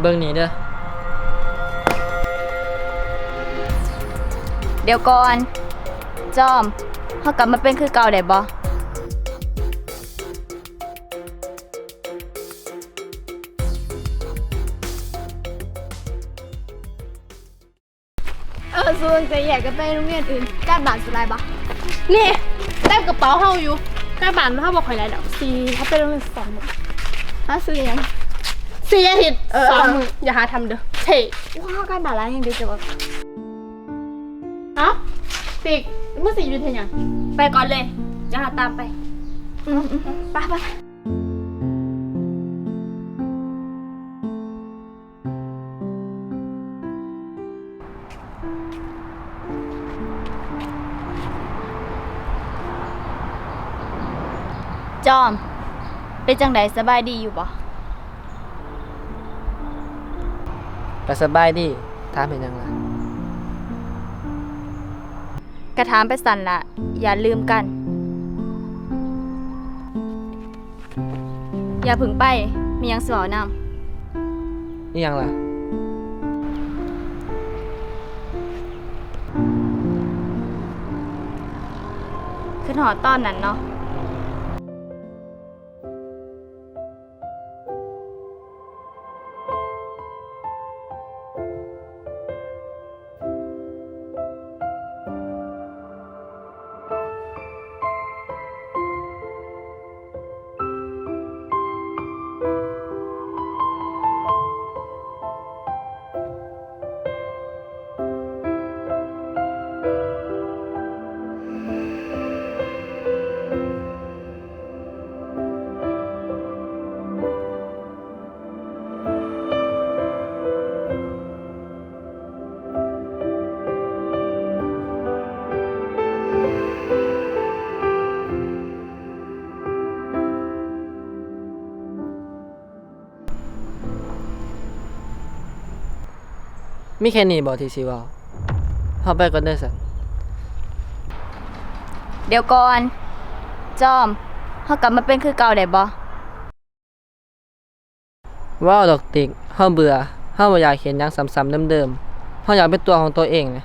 เบิ่งนี่เด้อ เดี๋ยวก่อน จอมเฮากลับมาเป็นคือเก่าได้บ่เออส่วนจะแยกกันไปโรงเรียนอื่นการบ้านสไลด์ปะนี่แต้มกระเป๋าเฮาอยู่ใกล้บ้านเฮาบอกข่อยไรดอกสีเขาไปโรงเรียนสองมื้อฮะซื้อยัง สี่อาทิตย์เออ สองมื้ออย่าหาทำเด้อเท่ว้าวการบ้านอะไรยังดีจะบอกเอ้าสิเมื่อสี่อยู่เท่ยังไปก่อนเลยจะหาตามไปอืมอืมอืมไปไปไปจอม เป็นจังไดสบายดีอยู่บ่ ก็สบายดีถามเห็นหยังล่ะกระถามไปสั่นละอย่าลืมกัน อย่าพึ่งไป มีหยังสเวานำนี่หยังล่ะขึ้นหอตอนนั้นเนาะ มีแค่นี้บ่ที่สิเว้าเฮาไปก่อนเด้อสันเดี๋ยวก่อน จอมเฮากลับมาเป็นคือเก่าได้บ่เว้าดอกติกเฮาเบื่อเฮาบ่อยากเห็นหยังซ้ำๆเดิมๆเฮาอยากเป็นตัวของตัวเองนะ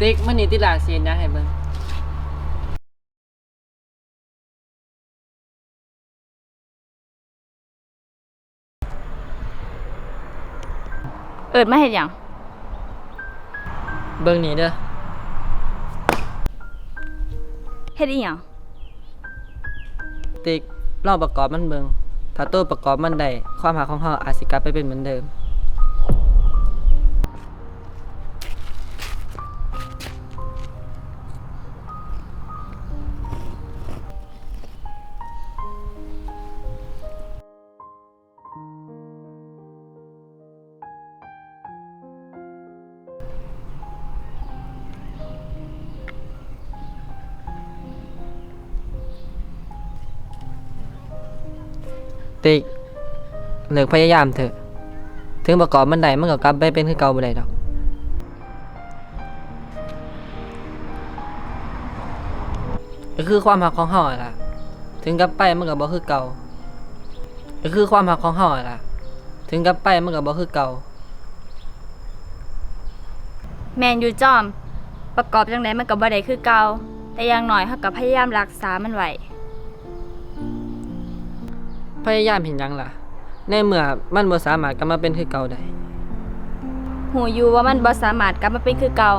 ติ๊กมื้อนี้ติหลาสิเฮ็ดหยังให้เบิ่ง อิดมาเฮ็ดหยังเบิ่งนี่เด้อเฮ็ดอีหยังติ๊กลองประกอบมันเบิ่งถ้าตัวประกอบมันได้ความหาของเฮาอาจสิกลับไปเป็นเหมือนเดิม ติกเลิกพยายามเถอะ ถึงประกอบมันได้มันก็กลับไปเป็นคือเก่าบ่ได้ดอกก็คือความหักของเฮาอะล่ะ ถึงกลับไปมันก็บ่คือเก่าก็คือความหักของเฮาอะล่ะ ถึงกลับไปมันก็บ่คือเก่าแมนอยู่จอม ประกอบจังไดมันก็บ่ได้คือเก่าแต่อย่างน้อยเฮาก็พยายามรักษามันไว้ พยายามเห็นหยังล่ะ ในเมื่อมันบ่สามารถกลับมาเป็นคือเก่าได้ หูอยู่ว่ามันบ่สามารถกลับมาเป็นคือเก่า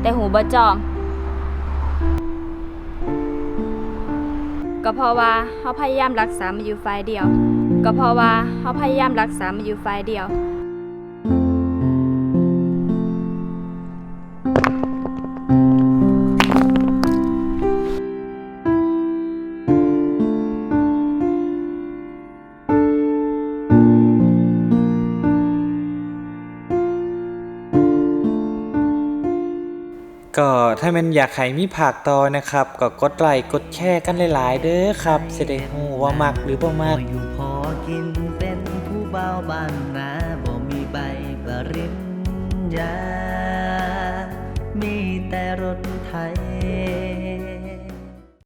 แต่หูบ่จอม ก็เพราะว่าเฮาพยายามรักษามันอยู่ฝ่ายเดียว ก็เพราะว่าเฮาพยายามรักษามันอยู่ฝ่ายเดียว ก็ถ้ามันอยากให้มีภาคต่อนะครับ ก็กดไลค์กดแชร์กันหลายๆ เด้อครับสิได้ฮู้ว่ามักหรือบ่มักอยู่พอกินเป็นผู้เบาบ้านนาบ่มีใบปริญญา